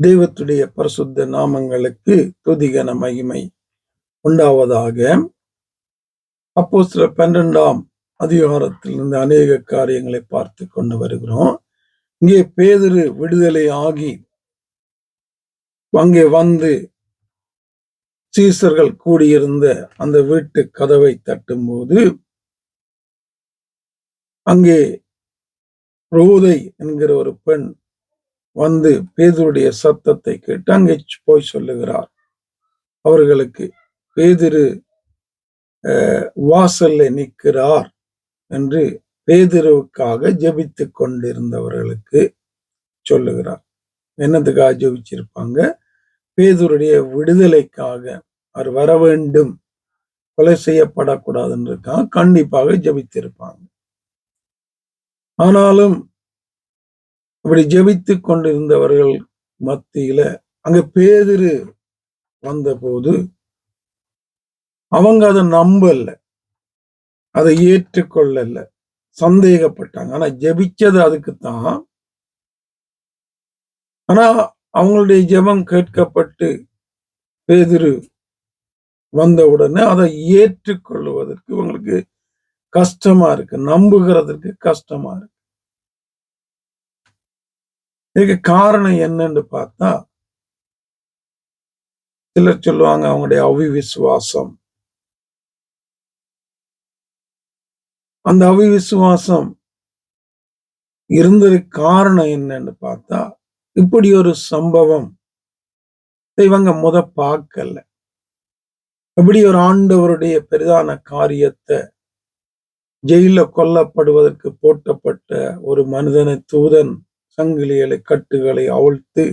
தெய்வத்துடைய பரிசுத்த நாமங்களுக்கு துதிகன மகிமை உண்டாவதாக. அப்போ சில பன்னிரெண்டாம் அதிகாரத்திலிருந்து அநேக காரியங்களை பார்த்து கொண்டு வருகிறோம். இங்கே பேதிரு விடுதலை ஆகி அங்கே வந்து சீசர்கள் கூடியிருந்த அந்த வீட்டு கதவை தட்டும்போது அங்கே ரோதை என்கிற ஒரு பெண் வந்து பேதுருடைய சத்தத்தை கேட்டு அங்கே போய் சொல்லுகிறார். அவர்களுக்கு பேதிரு வாசல்ல நிற்கிறார் என்று பேதிருவுக்காக ஜபித்து கொண்டிருந்தவர்களுக்கு சொல்லுகிறார். என்னத்துக்காக ஜபிச்சிருப்பாங்க? பேதுருடைய விடுதலைக்காக அவர் வர வேண்டும் கொலை செய்யப்படக்கூடாதுன்றதுக்காக கண்டிப்பாக ஜபித்திருப்பாங்க. ஆனாலும் இப்படி ஜெபித்து கொண்டிருந்தவர்கள் மத்தியில அங்க பேதிரு வந்தபோது அவங்க அதை நம்பல. அதை ஏற்றுக்கொள்ளல. சந்தேகப்பட்டாங்க. ஆனா ஜெபிச்சது அதுக்குத்தான். ஆனா அவங்களுடைய ஜெபம் கேட்கப்பட்டு பேதிரு வந்த உடனே அதை ஏற்றுக்கொள்வதற்கு இவங்களுக்கு கஷ்டமா இருக்கு. நம்புகிறதுக்கு கஷ்டமா இருக்கு. இதுக்கு காரணம் என்னன்னு பார்த்தா சிலர் சொல்லுவாங்க அவங்களுடைய அவிவிசுவாசம். அந்த அவிவிசுவாசம் இருந்ததுக்கு காரணம் என்னன்னு பார்த்தா இப்படி ஒரு சம்பவம் இவங்க முத பார்க்கல. இப்படி ஒரு ஆண்டவருடைய பெரிதான காரியத்தை ஜெயில கொல்லப்படுவதற்கு போட்டப்பட்ட ஒரு மனிதனை தூதன் சங்கிலிகளை கட்டுகளை அவிழ்த்து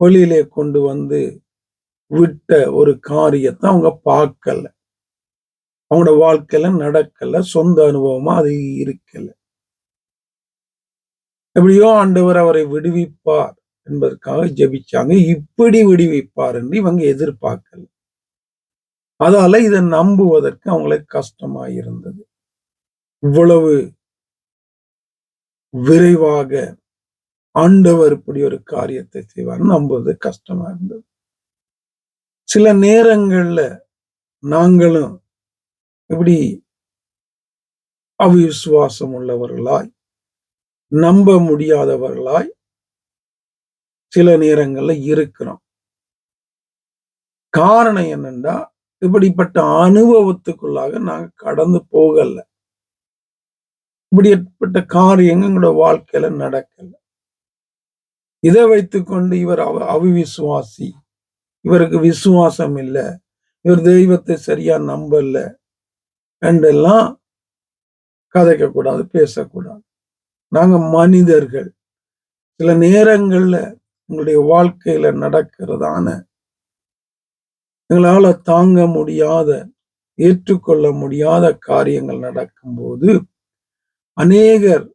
வெளியிலே கொண்டு வந்து விட்ட ஒரு காரியத்தை அவங்க பார்க்கல. அவங்களோட வாழ்க்கையில நடக்கல சொந்த அனுபவமா அது இருக்கல. எப்படியோ ஆண்டவர் அவரை விடுவிப்பார் என்பதற்காக ஜெபிச்சாங்க. இப்படி விடுவிப்பார் என்று இவங்க எதிர்பார்க்கல. அதால இதை நம்புவதற்கு அவங்களுக்கு கஷ்டமா இருந்தது இவ்வளவு விரைவாக ஆண்டவர் இப்படி ஒரு காரியத்தை செய்வார். நம்புவது கஷ்டமா இருந்தது. சில நேரங்கள்ல நாங்களும் இப்படி அவிசுவாசம் உள்ளவர்களாய் நம்ப முடியாதவர்களாய் சில நேரங்கள்ல இருக்கிறோம். காரணம் என்னன்னா இப்படிப்பட்ட அனுபவத்துக்குள்ளாக நாங்க கடந்து போகல. இப்படிப்பட்ட காரியங்கள் எங்களோட வாழ்க்கையில நடக்கல. இதை வைத்துக்கொண்டு இவர் அவ அவிவிசுவாசி. இவருக்கு விசுவாசம் இல்லை. இவர் தெய்வத்தை சரியா நம்பல. என்றெல்லாம் கதைக்க கூடாது பேசக்கூடாது. நாங்க மனிதர்கள். சில நேரங்கள்ல உங்களுடைய வாழ்க்கையில நடக்கிறதான எங்களால தாங்க முடியாத ஏற்றுக்கொள்ள முடியாத காரியங்கள் நடக்கும்போது அநேகர்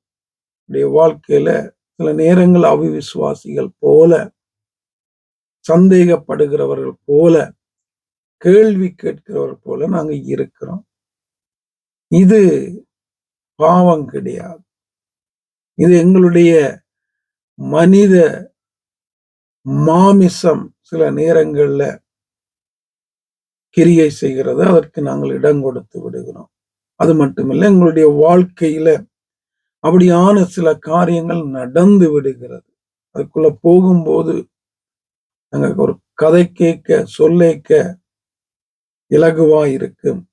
வாழ்க்கையில சில நேரங்கள் அவிவிசுவாசிகள் போல சந்தேகப்படுகிறவர்கள் போல கேள்வி கேட்கிறவர்கள் போல நாங்க இருக்கிறோம். இது பாவம் கிடையாது. இது எங்களுடைய மனித மாமிசம் சில நேரங்கள்ல கிரியை செய்கிறது. அதற்கு நாங்கள் இடம் கொடுத்து விடுகிறோம். அது மட்டுமில்லை எங்களுடைய வாழ்க்கையில அப்படியான சில காரியங்கள் நடந்து விடுகிறது. அதுக்குள்ள போகும்போது நாங்க ஒரு கதை கேட்க சொல்லேக்க இலகுவா இருக்கும்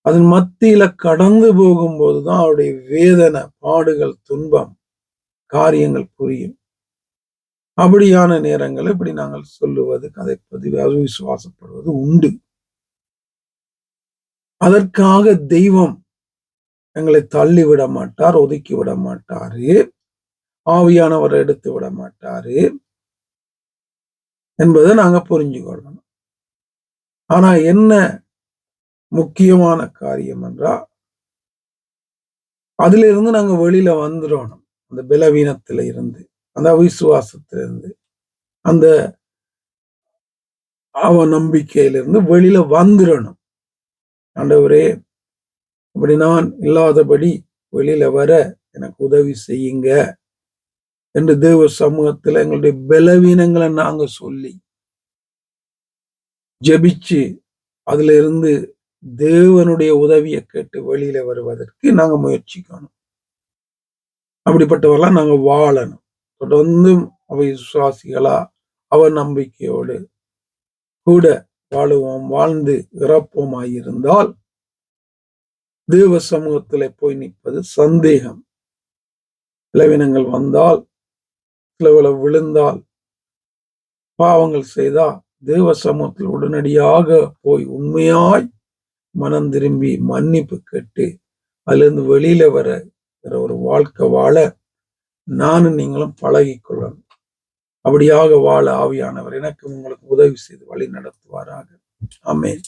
அதன் மத்தியில கடந்து போகும்போதுதான் அவருடைய வேதனை பாடுகள் துன்பம் காரியங்கள் புரியும். அப்படியான நேரங்கள் இப்படி நாங்கள் சொல்லுவது கதைப்பது விசுவாசப்படுவது உண்டு. அதற்காக தெய்வம் எங்களை தள்ளி விட மாட்டார் ஒதுக்கி விட மாட்டாரு ஆவியானவரை எடுத்து விட மாட்டாரு என்பதை நாங்க புரிஞ்சுக்கொள்ளணும் ஆனா என்ன முக்கியமான காரியம் என்றா அதுல இருந்து நாங்க வெளியில வந்துடணும். அந்த பலவீனத்துல இருந்து அந்த அவிசுவாசத்திலிருந்து அந்த அவ நம்பிக்கையிலிருந்து வெளியில வந்துடணும். ஆண்டவரே அப்படி நான் இல்லாதபடி வெளியில வர எனக்கு உதவி செய்யுங்க என்று தேவ சமூகத்துல எங்களுடைய பலவீனங்களை நாங்க சொல்லி ஜெபிச்சு அதுல இருந்து தேவனுடைய உதவியை கேட்டு வெளியில வருவதற்கு நாங்க முயற்சிக்கணும் அப்படிப்பட்டவெல்லாம் நாங்க வாழணும். தொடர்ந்து அவ விசுவாசிகளா அவ நம்பிக்கையோடு கூட வாழுவோம் வாழ்ந்து இறப்போமாயிருந்தால் தேவ சமூகத்துல போய் நிற்பது சந்தேகம். இளவினங்கள் வந்தால் சிலவள விழுந்தால் பாவங்கள் செய்தா தேவ சமூகத்தில் உடனடியாக போய் உண்மையாய் மனம் திரும்பி மன்னிப்பு கேட்டு அதிலிருந்து வெளியில வர ஒரு வாழ்க்கை வாழ நானும் நீங்களும் பழகி கொள்ளணும். அப்படியாக வாழ ஆவியானவர் எனக்கு உங்களுக்கு உதவி செய்து வழி நடத்துவாராக. ஆமேன்.